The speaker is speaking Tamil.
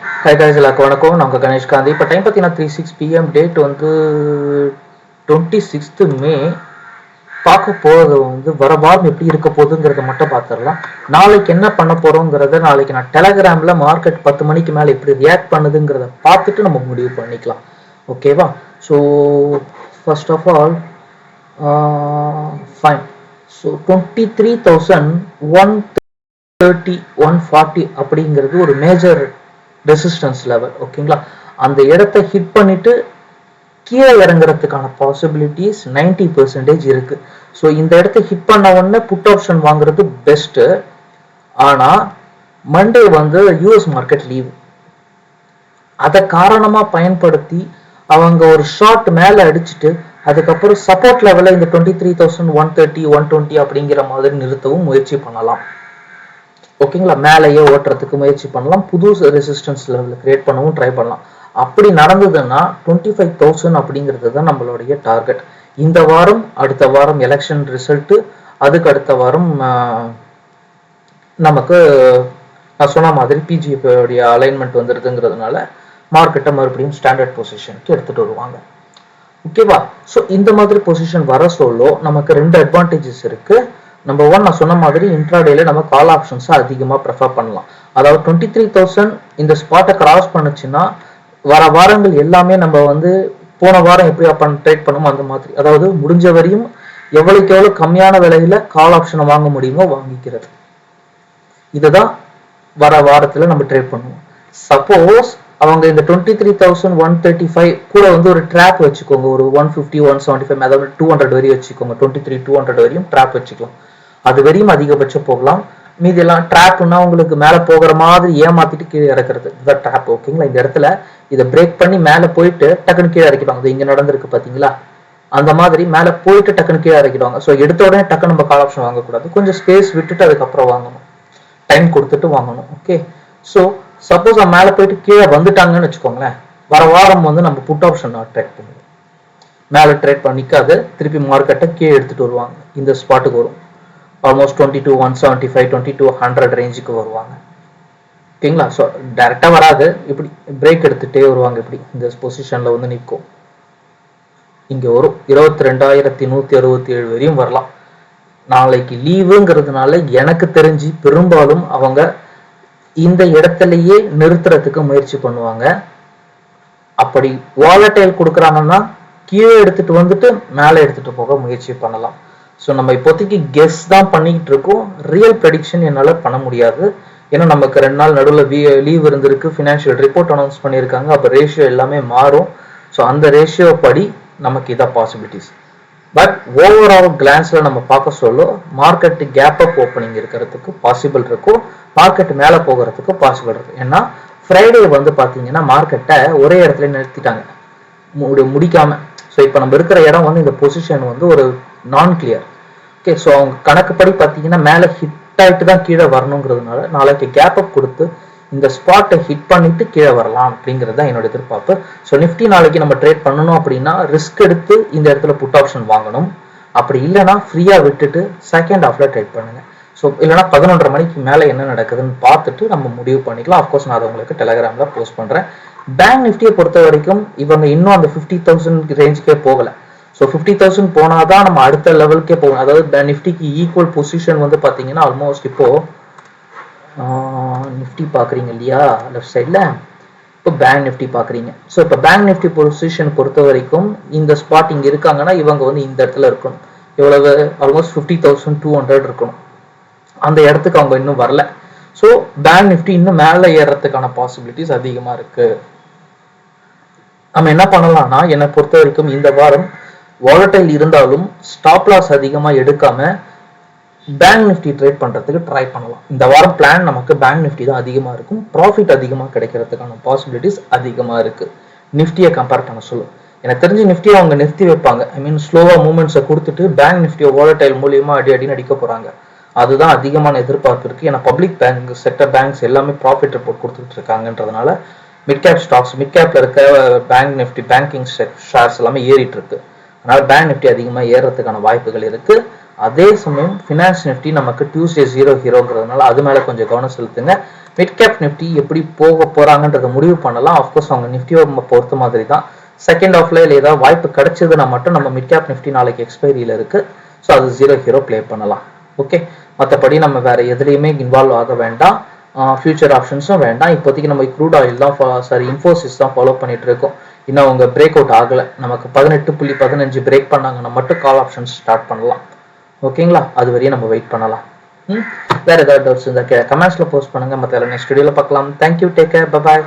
ஹை guys எல்லாருக்கும் வணக்கம். நான் உங்கள் கணேஷ் காந்தி. இப்போ டைம் பார்த்தீங்கன்னா த்ரீ சிக்ஸ் பிஎம் டேட் வந்து டுவெண்ட்டி சிக்ஸ்த்து மே பார்க்க போகிறது வந்து வர வாரம் எப்படி இருக்க போகுதுங்கிறத மட்டும் பார்த்துடலாம். நாளைக்கு என்ன பண்ண போகிறோங்கிறத நாளைக்கு நான் டெலகிராமில் மார்க்கெட் பத்து மணிக்கு மேலே எப்படி ரியாக்ட் பண்ணுதுங்கிறத பார்த்துட்டு நம்ம முடிவு பண்ணிக்கலாம். ஓகேவா so first of all fine so twenty three thousand one thirty one forty அப்படிங்கிறது ஒரு மேஜர் ரெசிஸ்டன்ஸ் லெவல் ஓகேங்களா அந்த இடத்த ஹிட் பண்ணிட்டு கீழே இறங்குறதுக்கான பாசிபிலிட்டிஸ் 90% பெர்சன்டேஜ் இருக்கு. ஸோ இந்த இடத்த ஹிட் பண்ண உடனே புட் ஆப்ஷன் வாங்குறது பெஸ்ட்டு ஆனால் மண்டே வந்து யூஎஸ் மார்க்கெட் லீவ் அதை காரணமா பயன்படுத்தி அவங்க ஒரு ஷார்ட் மேல அடிச்சுட்டு அதுக்கப்புறம் சப்போர்ட் லெவலில் இந்த twenty three thousand one thirty one twenty அப்படிங்கிற மாதிரி நிறுத்தவும் முயற்சி பண்ணலாம். ஓகேங்களா? மேலேயே ஓட்டுறதுக்கு முயற்சி பண்ணலாம். புது ரெசிஸ்டன்ஸ் லெவலில் கிரியேட் பண்ணவும் ட்ரை பண்ணலாம். அப்படி நடந்ததுன்னா டுவெண்ட்டி ஃபைவ் தௌசண்ட் அப்படிங்கிறது தான் நம்மளுடைய டார்கெட் இந்த வாரம் அடுத்த வாரம் எலெக்ஷன் ரிசல்ட்டு அதுக்கு அடுத்த வாரம் நமக்கு நான் சொன்ன மாதிரி பிஜிபியோடைய அலைன்மெண்ட் வந்துடுதுங்கிறதுனால மார்க்கெட்டை மறுபடியும் ஸ்டாண்டர்ட் பொசிஷனுக்கு எடுத்துகிட்டு வருவாங்க. ஓகேவா ஸோ இந்த மாதிரி பொசிஷன் வர சொல்லோ நமக்கு ரெண்டு அட்வான்டேஜஸ் இருக்குது நம்பர் ஒன் நான் சொன்ன மாதிரி இன்ட்ராடேல நம்ம கால் ஆப்ஷன்ஸை அதிகமாக ப்ரிஃபர் பண்ணலாம். அதாவது டுவெண்ட்டி த்ரீ தௌசண்ட் இந்த ஸ்பாட்டை கிராஸ் பண்ணுச்சுன்னா வர வாரங்கள் எல்லாமே நம்ம வந்து போன வாரம் எப்படி பண்ண ட்ரேட் பண்ணுமோ அந்த மாதிரி. அதாவது முடிஞ்ச வரையும் எவ்வளோக்கு எவ்வளோ கம்மியான விலையில கால் ஆப்ஷனை வாங்க முடியுமோ வாங்கிக்கிறது. இதுதான் வர வாரத்தில் நம்ம ட்ரேட் பண்ணுவோம். சப்போஸ் அவங்க இந்த twenty three thousand one thirty five கூட வந்து ஒரு ட்ராப் வச்சுக்கோங்க. ஒரு one fifty one seventy five அதாவது டூ ஹண்ட்ரட் வரையும் வச்சுக்கோங்க. டுவெண்ட்டி த்ரீ டூ ஹண்ட்ரட் வரையும் ட்ராப் வச்சுக்கலாம். அது வரையும் அதிகபட்சம் போகலாம். மீதி எல்லாம் ட்ராப்னா உங்களுக்கு மேலே போகிற மாதிரி ஏமாத்திட்டு கீழே இறக்குறது. இதுதான் ட்ராப் ஓகேங்களா இந்த இடத்துல இதை பிரேக் பண்ணி மேலே போயிட்டு டக்குன்னு கீழே இறக்கிடுவாங்க. இது இங்கே நடந்திருக்கு பாத்தீங்களா? அந்த மாதிரி மேலே போயிட்டு டக்குன்னு கீழே இறக்கிடுவாங்க. ஸோ எடுத்த உடனே டக்குன்னு நம்ம கால் ஆப்ஷன் வாங்கக்கூடாது. கொஞ்சம் ஸ்பேஸ் விட்டுட்டு அதுக்கப்புறம் வாங்கணும். டைம் கொடுத்துட்டு வாங்கணும் ஓகே ஸோ சப்போஸ் அவன் மேலே போயிட்டு கீழே வந்துட்டாங்கன்னு வச்சுக்கோங்களேன். வர வாரம் வந்து நம்ம புட் ஆப்ஷன் ட்ரேட் பண்ணுவோம். மேலே ட்ரேட் பண்ணிக்காது திருப்பி மார்க்கெட்டை கீழே எடுத்துட்டு வருவாங்க. இந்த ஸ்பாட்டுக்கு வரும். Almost twenty two one seventy five twenty two hundred ரேஞ்சுக்கு வருவாங்க. ஓகேங்களா? ஸோ டேரெக்டாக வராது. இப்படி பிரேக் எடுத்துகிட்டே வருவாங்க இப்படி. இந்த பொசிஷனில் வந்து நிற்கும். இங்கே வரும். இருபத்தி ரெண்டாயிரத்தி நூற்றி அறுபத்தி ஏழு வரையும் வரலாம். நாளைக்கு லீவுங்கிறதுனால எனக்கு தெரிஞ்சு பெரும்பாலும் அவங்க இந்த இடத்துலயே நிறுத்துறதுக்கு முயற்சி பண்ணுவாங்க. அப்படி வாலட்டைல் கொடுக்குறாங்கன்னா கீழே எடுத்துட்டு வந்துட்டு மேலே எடுத்துட்டு போக முயற்சி பண்ணலாம். ஸோ நம்ம இப்போதைக்கு கெஸ் தான் பண்ணிக்கிட்டு இருக்கோம் ரியல் ப்ரெடிக்ஷன் என்னால் பண்ண முடியாது. ஏன்னா நமக்கு ரெண்டு நாள் நடுவில் லீவ் இருந்திருக்கு. ஃபினான்ஷியல் ரிப்போர்ட் அனௌன்ஸ் பண்ணியிருக்காங்க. அப்போ ரேஷியோ எல்லாமே மாறும். ஸோ அந்த ரேஷியோ படி நமக்கு இதான் பாசிபிலிட்டிஸ் பட் ஓவரால் கிளான்ஸில் நம்ம பார்க்க சொல்ல மார்க்கெட் கேப் அப் ஓப்பனிங் இருக்கிறதுக்கு பாசிபிள் இருக்கும். மார்க்கெட் மேலே போகிறதுக்கு பாசிபிள் இருக்கும். ஏன்னா ஃப்ரைடே வந்து பார்த்தீங்கன்னா மார்க்கெட்டை ஒரே இடத்துல நிறுத்திட்டாங்க. முடி முடிக்காமல் ஸோ இப்போ நம்ம இருக்கிற இடம் வந்து இந்த பொசிஷன் வந்து ஒரு நான் கிளியர் ஓகே ஸோ அவங்க கணக்குப்படி பார்த்தீங்கன்னா மேலே ஹிட் ஆகிட்டு தான் கீழே வரணுங்கிறதுனால நாளைக்கு கேப் அப் கொடுத்து இந்த ஸ்பாட்டை ஹிட் பண்ணிட்டு கீழே வரலாம் அப்படிங்கிறது தான் என்னோட எதிர்பார்ப்பு. ஸோ நிஃப்டி நாளைக்கு நம்ம ட்ரேட் பண்ணணும் அப்படின்னா ரிஸ்க் எடுத்து இந்த இடத்துல புட் ஆப்ஷன் வாங்கணும். அப்படி இல்லைன்னா ஃப்ரீயாக விட்டுட்டு செகண்ட் ஹாஃப்ல ட்ரேட் பண்ணுங்க. ஸோ இல்லைன்னா பதினொன்றரை மணிக்கு மேலே என்ன நடக்குதுன்னு பார்த்துட்டு நம்ம முடிவு பண்ணிக்கலாம். அஃப்கோர்ஸ் நான் அதை உங்களுக்கு டெலகிராமில் போஸ்ட் பண்ணுறேன் பேங்க் நிஃப்டியை பொறுத்த வரைக்கும் இவங்க இன்னும் அந்த ஃபிஃப்டி தௌசண்ட் ரேஞ்சுக்கே போகலை. ஸோ ஃபிஃப்டி தௌசண்ட் போனால் தான் நம்ம அடுத்த லெவலுக்கே போகணும். அதாவது நிஃப்டிக்கு ஈக்குவல் பொசிஷன் வந்து பார்த்தீங்கன்னா ஆல்மோஸ்ட் இப்போ நிஃப்டி பார்க்குறீங்க இல்லையா? லெஃப்ட் சைடில் இப்போ பேங்க் நிஃப்டி பார்க்குறீங்க. ஸோ இப்போ பேங்க் நிஃப்டி பொசிஷன் பொறுத்த வரைக்கும் இந்த ஸ்பாட் இங்கே இருக்காங்கன்னா இவங்க வந்து இந்த இடத்துல இருக்கணும். எவ்வளவு almost fifty thousand two hundred இருக்கணும். அந்த இடத்துக்கு அவங்க இன்னும் வரல. ஸோ பேங்க் நிஃப்டி இன்னும் மேலே ஏறுறதுக்கான பாசிபிலிட்டிஸ் அதிகமாக இருக்கு. நம்ம என்ன பண்ணலாம்னா என்னை பொறுத்த வரைக்கும் இந்த வாரம் வாலட்டைல் இருந்தாலும் ஸ்டாப் லாஸ் அதிகமாக எடுக்காம பேங்க் நிஃப்டி ட்ரேட் பண்ணுறதுக்கு ட்ரை பண்ணலாம். இந்த வாரம் பிளான் நமக்கு பேங்க் நிஃப்டி தான் அதிகமாக இருக்கும். ப்ராஃபிட் அதிகமாக கிடைக்கிறதுக்கான பாசிபிலிட்டிஸ் அதிகமாக இருக்குது நிஃப்டியை கம்பேர் பண்ண சொல்லும் எனக்கு தெரிஞ்சு நிஃப்டியை அவங்க நிறுத்தி வைப்பாங்க. ஐ மீன் ஸ்லோவாக மூமெண்ட்ஸை கொடுத்துட்டு பேங்க் நிஃப்டியை வாலட்டைல் மூலியமாக அடி அடி அடிக்க போகிறாங்க அதுதான் அதிகமான எதிர்பார்ப்பு இருக்குது ஏன்னா பப்ளிக் பேங்க் செக்டர் பேங்க்ஸ் எல்லாமே ப்ராஃபிட் ரிப்போர்ட் கொடுத்துட்டு இருக்காங்கன்றதுனால மிட் கேப் ஸ்டாக்ஸ் மிட் கேப்ல இருக்க பேங்க் நிஃப்டி பேங்கிங் ஷேர்ஸ் எல்லாமே ஏறிட்டு இருக்கு. அதனால் பேங்க் நிஃப்டி அதிகமாக ஏறுறதுக்கான வாய்ப்புகள் இருக்கு. அதே சமயம் ஃபினான்ஸ் நிஃப்டி நமக்கு டியூஸ்டே ஜீரோ ஹீரோங்கிறதுனால அது மேலே கொஞ்சம் கவனம் செலுத்துங்க. மிட் கேப் நிஃப்டி எப்படி போக போகிறாங்கன்றத முடிவு பண்ணலாம். அஃப்கோர்ஸ் அவங்க நிஃப்டியை பொறுத்த மாதிரி தான். செகண்ட் ஆஃப்ல இல்லை ஏதாவது வாய்ப்பு கிடைச்சதுன்னா மட்டும் நம்ம மிட் கேப் நிஃப்டி நாளைக்கு எக்ஸ்பைரியில் இருக்கு. ஸோ அது ஜீரோ ஹீரோ ப்ளே பண்ணலாம். ஓகே மற்றபடி நம்ம வேற எதுலேயுமே இன்வால்வ் ஆக வேண்டாம். ஃபியூச்சர் ஆப்ஷன்ஸும் வேண்டாம். இப்போதைக்கு நம்ம க்ரூட் ஆயில் தான் சாரி இன்ஃபோசிஸ் தான் ஃபாலோ பண்ணிட்டு இருக்கோம். இன்னும் அவங்க பிரேக் அவுட் ஆகலை. நமக்கு பதினெட்டு புள்ளி பதினஞ்சு பிரேக் பண்ணாங்கன்னா மட்டும் கால் ஆப்ஷன்ஸ் ஸ்டார்ட் பண்ணலாம். ஓகேங்களா? அது வரையும் நம்ம வெயிட் பண்ணலாம். ம்? வேற ஏதாவது டவுட்ஸ் இருந்தால் கமெண்ட்ஸில் போஸ்ட் பண்ணுங்க. மற்ற நெக்ஸ்ட் வீடியோவில் பார்க்கலாம். Thank you take care bye bye